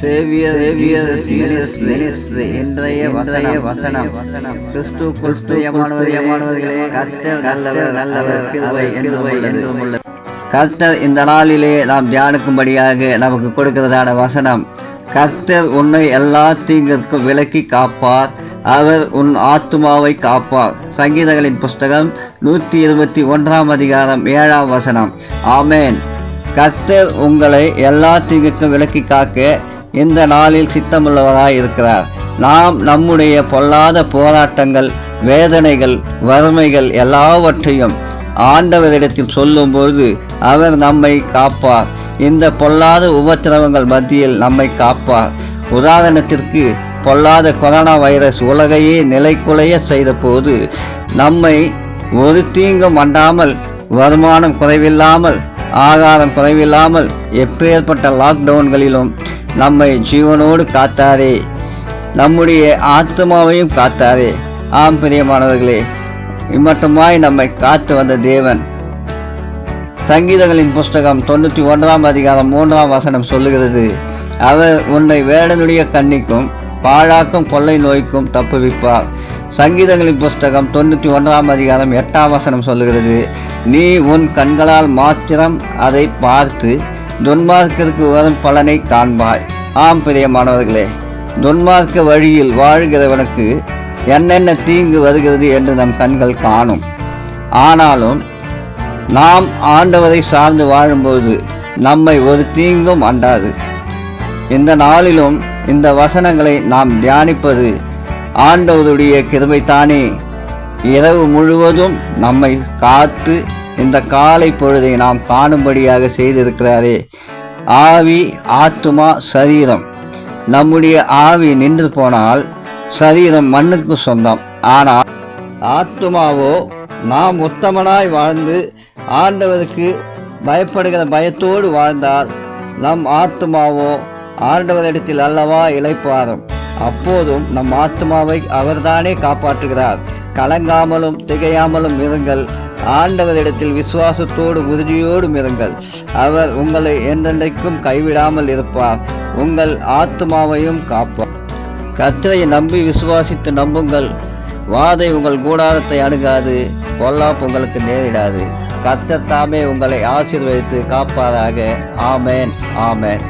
Xavier Xavier ministry இன்றைய வசன வசனம் வசனம் கிறிஸ்து கிறிஸ்து கர்த்தர் நல்லவர் நல்லவர் கிருபை என்றும் என்றும் உள்ளது கர்த்தர் இந்த நாளிலே நாம் தியானிக்கும்படியாக நமக்கு கொடுக்கிறதான வசனம். கர்த்தர் உன்னை எல்லா தீங்கிற்கும் விலக்கி காப்பார். அவர் உன் ஆத்துமாவை காப்பார். சங்கீதங்களின் புஸ்தகம் நூற்றி இருபத்தி ஒன்றாம் அதிகாரம் ஏழாம் வசனம். ஆமேன். கர்த்தர் உங்களை எல்லா தீங்குக்கும் விலக்கி காக்க இந்த நாளில் சித்தமுள்ளவராய் இருக்கிறார். நாம் நம்முடைய பொல்லாத போராட்டங்கள் வேதனைகள் வறுமைகள் எல்லாவற்றையும் ஆண்டவரிடத்தில் சொல்லும்போது அவர் நம்மை காப்பார். இந்த பொல்லாத உபத்திரவங்கள் மத்தியில் நம்மை காப்பார். உதாரணத்திற்கு பொல்லாத கொரோனா வைரஸ் உலகையே நிலைக்குலைய செய்தபோது நம்மை ஒரு தீங்கும் அண்டாமல் வருமானம் குறைவில்லாமல் ஆகாரம் குறைவில்லாமல் எப்பேற்பட்ட லாக்டவுன்களிலும் நம்மை ஜீவனோடு காத்தாரே நம்முடைய ஆத்மாவையும் காத்தாரே ஆம் பிரியமானவர்களே இம்மட்டுமாய் நம்மை காத்து வந்த தேவன். சங்கீதங்களின் புஸ்தகம் தொண்ணூற்றி ஒன்றாம் அதிகாரம் மூன்றாம் வசனம் சொல்லுகிறது அவர் உன்னை வேடனுடைய கண்ணிக்கும் பாழாக்கும் கொள்ளை நோய்க்கும் தப்புவிப்பார். சங்கீதங்களின் புஸ்தகம் தொண்ணூற்றி ஒன்றாம் அதிகாரம் எட்டாம் வசனம் சொல்லுகிறது நீ உன் கண்களால் மாத்திரம் அதை பார்த்து துன்மார்க்கிற்கு வரும் பலனை காண்பாய். ஆம் பிரியமானவர்களே துன்மார்க்க வழியில் வாழ்கிறவனுக்கு என்னென்ன தீங்கு வருகிறது என்று நம் கண்கள் காணும். ஆனாலும் நாம் ஆண்டவரை சார்ந்து வாழும்போது நம்மை ஒரு தீங்கும் அண்டாது. இந்த நாளிலும் இந்த வசனங்களை நாம் தியானிப்பது ஆண்டவருடைய கிருமைத்தானே இரவு முழுவதும் நம்மை காத்து இந்த காலை பொழுதை நாம் காணும்படியாக செய்திருக்கிறாரே. ஆவி ஆத்துமா சரீரம். நம்முடைய ஆவி நின்று போனால் சரீரம் மண்ணுக்கு சொந்தம். ஆனால் ஆத்துமாவோ நாம் உத்தமனாய் வாழ்ந்து ஆண்டவருக்கு பயப்படுகிற பயத்தோடு வாழ்ந்தால் நம் ஆத்மாவோ ஆண்டவரிடத்தில் அல்லவா இழைப்பாரும் அப்போதும் நம் ஆத்மாவை அவர்தானே காப்பாற்றுகிறார். கலங்காமலும் திகையாமலும் இருங்கள். ஆண்டவரிடத்தில் விசுவாசத்தோடு உறுதியோடும் இருங்கள். அவர் உங்களை என்றென்றைக்கும் கைவிடாமல் இருப்பார். உங்கள் ஆத்மாவையும் காப்பார். கத்திரையை நம்பி விசுவாசித்து நம்புங்கள். வாதை உங்கள் கூடாரத்தை அணுகாது பொல்லாப்பு உங்களுக்கு நேரிடாது. கர்த்தர் தாமே உங்களை ஆசீர்வதித்து காப்பாராக. ஆமேன் ஆமேன்.